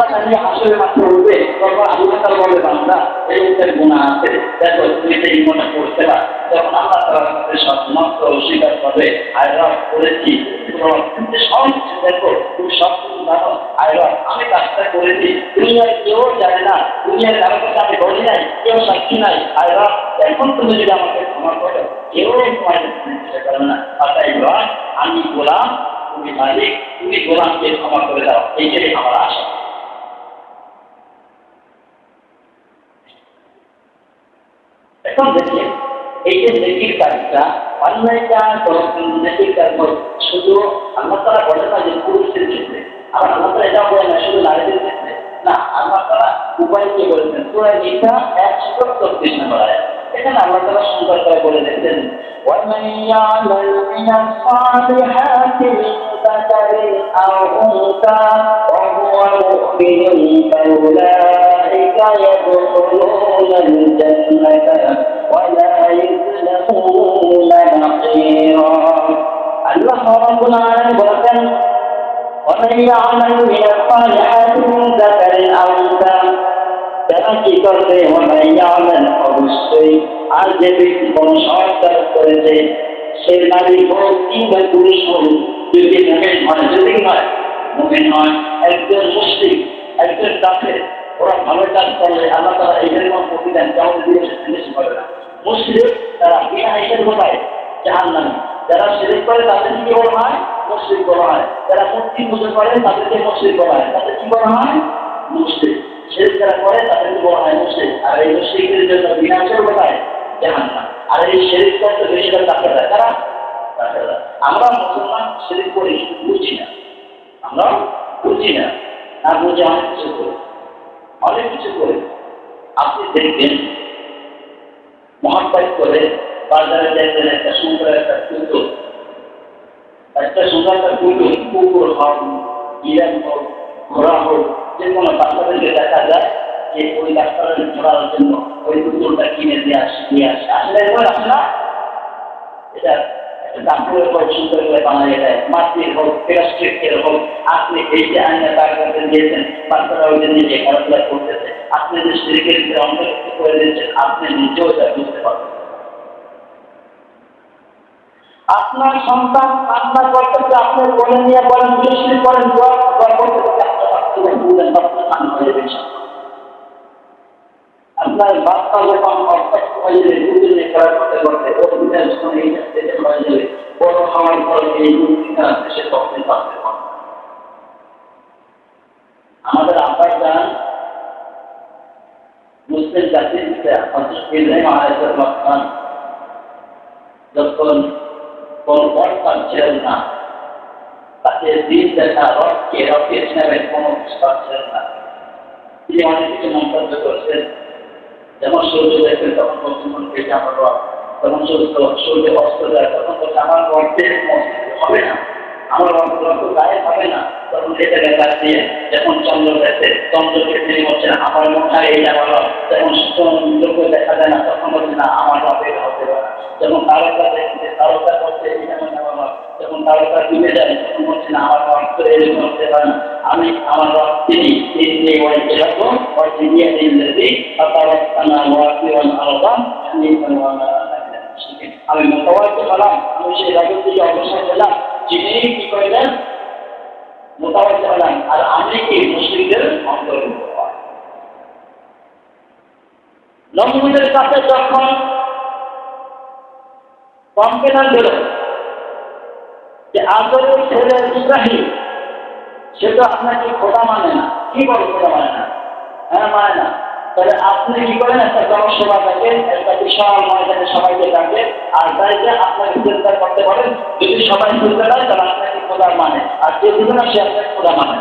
আসলে উঠবে তখন গুণা আছে দেখো তুমি আল্লাহ তালা সব অস্বীকার করবে করেছি সব দেখো তুমি সব আমি কাজটা করেছি দুনিয়ার কেউ জানে না দুনিয়ার কারও কাছে আমি বলি নাই কেউ সাক্ষী নাই আয়রব এখন তুমি যদি আমাকে ক্ষমা করো কেউ না এবার আমি গোলাম তুমি মালিক, তুমি গোলামকে ক্ষমা করে দাও। এইটাই আমার এখন দেখেন এই যে নেকির কাজটা অন্যায় কাজ নেকির কাজ শুধু আল্লাহ তারা বলে না যে পুরুষদের ক্ষেত্রে আবার আল্লাহ তারা এটা বলে না শুধু নারীদের ক্ষেত্রে না আল্লাহ তারা উপায় কি বলেছেন তোরা নিতা একশো চব্বিশ নম্বর আয়াত এখানে আল্লাহ তারা সুন্দর করে বলে দিচ্ছেন ومن يعمل من الصالحات من ذكر أو أنثى وهو مؤمن فأولئك يدخلون الجنة ولا يظلمون نقيرا الله رب العالمين বলেছেন ومن يعمل من الصالحات من ذكر أو أنثى যারা কি করবে আমাদের অবশ্যই আর যে ব্যক্তি কোনো সংস্কার করেছে সে নারী হোক কিংবা পুরুষ হোক যদি মুখের হয় যদি নয় মুখের নয় একজন মুসলিম একজন কাছে ওরা ভালো কাজ করলে আল্লাহ তারা এখানে কোনো প্রতিদান কেমন দিয়ে করে না। মুসলিম তারা বিনা হিসেবে কোথায়? জাহান নামে যারা সিলেক করে, তাদের কি বলা হয়? মুসলিম বলা হয়। যারা মূর্তি পুজো করে তাদেরকে মুসলিম বলা হয়। তাদের কি বলা হয়? মুসলিম শেষ যারা করে, তাদেরকে বলা হয় মুসলিম আর এই মুসলিমদের জন্য বিনাশের কোথায়? জাহান না আর এই শেরিক করতে বেশিরভাগ তাকে দেয়। তারা আমরা মুসলমান শেরিক করি, বুঝি না। আমরা বুঝি না। না বুঝে অনেক কিছু করি। অনেক কিছু করে। আপনি দেখবেন মহাপাই করে বাজারে দেখবেন একটা সুন্দর একটা কুকুর একটা সুন্দর একটা কুকুর কুকুর হোক ইরান হোক, ঘোড়া হোক, যে কোনো বাচ্চাদেরকে দেখা যায় যে ওই ডাক্তারের ঘোরার জন্য ওই কুকুরটা কিনে নিয়ে আসে নিয়ে আসে। আসলে এবার আসে না, এটা মাতৃ হোক হোক, আপনি এই যে আইনে দিয়েছেন বাচ্চারা ওই জন্য যে খেলাধুলা করতেছে, আপনি যে শরীরের অন্তর্ভুক্ত করে দিয়েছেন, আপনি নিজেও তা বুঝতে পারবেন। আপনার সন্তান আপনার করতেছে, আপনি বলে নিয়ে বলেন বৃষ্টি এই দুদিনটা সে তখন বাঁচতে পারবে আমাদের আব্বাই যান মুসলিম জাতির ইব্রাহিম আলাইসালাম যখন কোন পথ পাচ্ছিলেন না, তাকে দিন দেখা রথকে রথের নেবে কোনো কিছু পাচ্ছিলেন না। তিনি অনেক কিছু মন্তব্য করছেন, যেমন সূর্য দেখবেন তখন বলছেন আমার রথ তখন সূর্য সূর্য অস্ত যায় তখন আমার রথের মস্তিষ্ক হবে না। আমার রথ গায়ে হবে না। তখন এটা লেখা দিয়ে যখন চন্দ্র দেখে চন্দ্রকে তিনি বলছেন আমার হয় এই আমার যখন চন্দ্রকে দেখা যায় না, তখন বলছে, না, আমার এটা হতে পারে যখন তারকা দেখছে, তারকা করছে এই আমার যখন তারকা ডুবে যায়, তখন বলছে, না, আমার রথ তো এরকম হতে পারে না। আমি আমার রথ তিনি তিনি এরকম ওই তিনি দিল্লি তারকা ওয়াকিওয়ান আলাদা আমি মোতাবাদ হলাম, আমি সেই রাজ্য থেকে অবসর পেলাম, যিনি কি করলেন মোতাবাদ হলাম। আর আমি কি মুসলিমদের অন্তর্ভুক্ত? নমরুদের কাছে যখন কম্পেনার গেল যে আদরের ছেলে ইব্রাহিম, সে তো আপনাকে খোদা মানে না। কি বলে খোদা মানে না? হ্যাঁ মানে না। তাহলে আপনি কি করেন? একটা জনসভা একটা বিশাল ময়দানে সবাইকে আর তাইকে আপনাকে চিন্তা করতে পারেন। যদি সবাই পারে তাহলে আপনাকে খোদা মানে। আর যে বুঝে না সে আপনাকে খোদা মানে।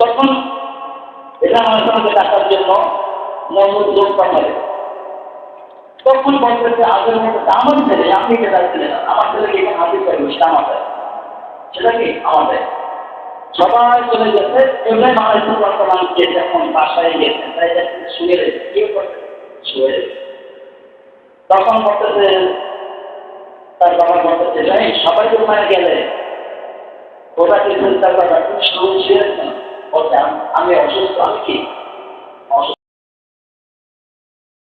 তখন এটা আমাকে ডাকার জন্য তখন আগের মতো আমার ছেলে, আপনি কে দাঁড়িয়ে আমার ছেলেকে এখানে সেটা আমাদের সেটা কি? আমাদের সবাই চলে গেছে, এমনি মানুষ বর্তমান কে যখন বাসায় গেছে। তাই শুয়ে রয়েছে। কি করছে? শুয়ে তখন বলতেছে, তার বাবা বলতেছে জানি সবাই মারা গেলে? ওরা কি চিন্তা তুমি শুয়ে আমি অসুস্থ, আমি কি?